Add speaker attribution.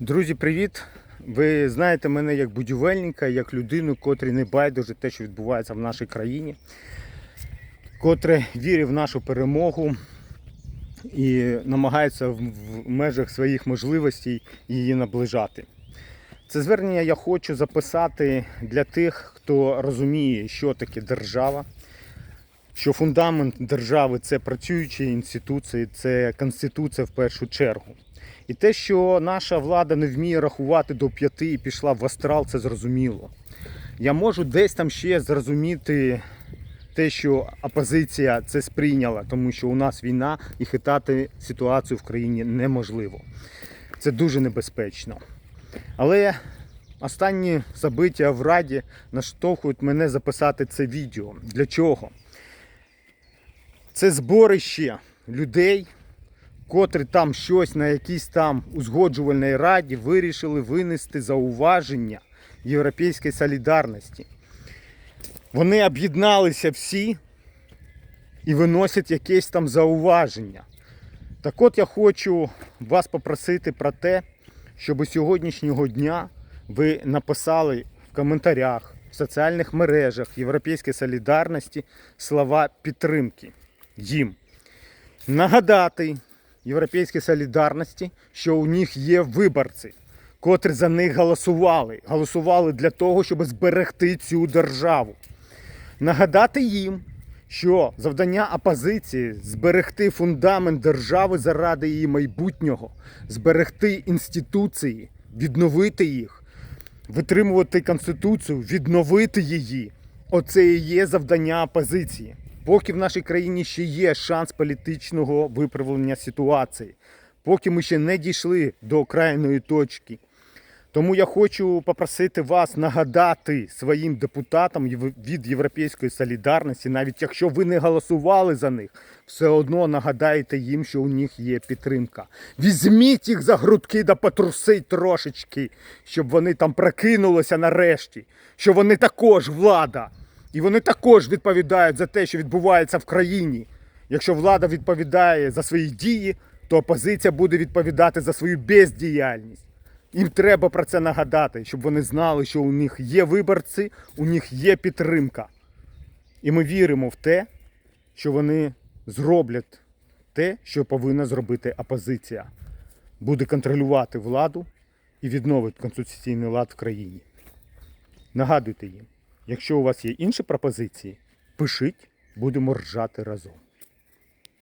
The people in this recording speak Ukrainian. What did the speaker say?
Speaker 1: Друзі, привіт! Ви знаєте мене як будівельника, як людину, котрій не байдуже те, що відбувається в нашій країні, котре вірить в нашу перемогу і намагається в межах своїх можливостей її наближати. Це звернення я хочу записати для тих, хто розуміє, що таке держава, що фундамент держави це працюючі інституції, це конституція в першу чергу. І те, що наша влада не вміє рахувати до п'яти і пішла в астрал, це зрозуміло. Я можу десь там ще зрозуміти те, що опозиція це сприйняла, тому що у нас війна і хитати ситуацію в країні неможливо. Це дуже небезпечно. Але останні забиття в Раді наштовхують мене записати це відео. Для чого? Це зборище людей, котрі там щось на якійсь там узгоджувальній раді вирішили винести зауваження Європейської солідарності. Вони об'єдналися всі і виносять якесь там зауваження. Так от я хочу вас попросити про те, щоб сьогоднішнього дня ви написали в коментарях, в соціальних мережах Європейської солідарності слова підтримки їм. Нагадати Європейській солідарності, що у них є виборці, котрі за них голосували. Голосували для того, щоб зберегти цю державу. Нагадати їм, що завдання опозиції зберегти фундамент держави заради її майбутнього, зберегти інституції, відновити їх, витримувати конституцію, відновити її. Оце і є завдання опозиції. Поки в нашій країні ще є шанс політичного виправлення ситуації, поки ми ще не дійшли до крайної точки. Тому я хочу попросити вас нагадати своїм депутатам від Європейської солідарності, навіть якщо ви не голосували за них, все одно нагадайте їм, що у них є підтримка. Візьміть їх за грудки да потрусить трошечки, щоб вони там прокинулися нарешті, що вони також влада. І вони також відповідають за те, що відбувається в країні. Якщо влада відповідає за свої дії, то опозиція буде відповідати за свою бездіяльність. Їм треба про це нагадати, щоб вони знали, що у них є виборці, у них є підтримка. І ми віримо в те, що вони зроблять те, що повинна зробити опозиція. Буде контролювати владу і відновить конституційний лад в країні. Нагадуйте їм, якщо у вас є інші пропозиції, пишіть, будемо ржати разом.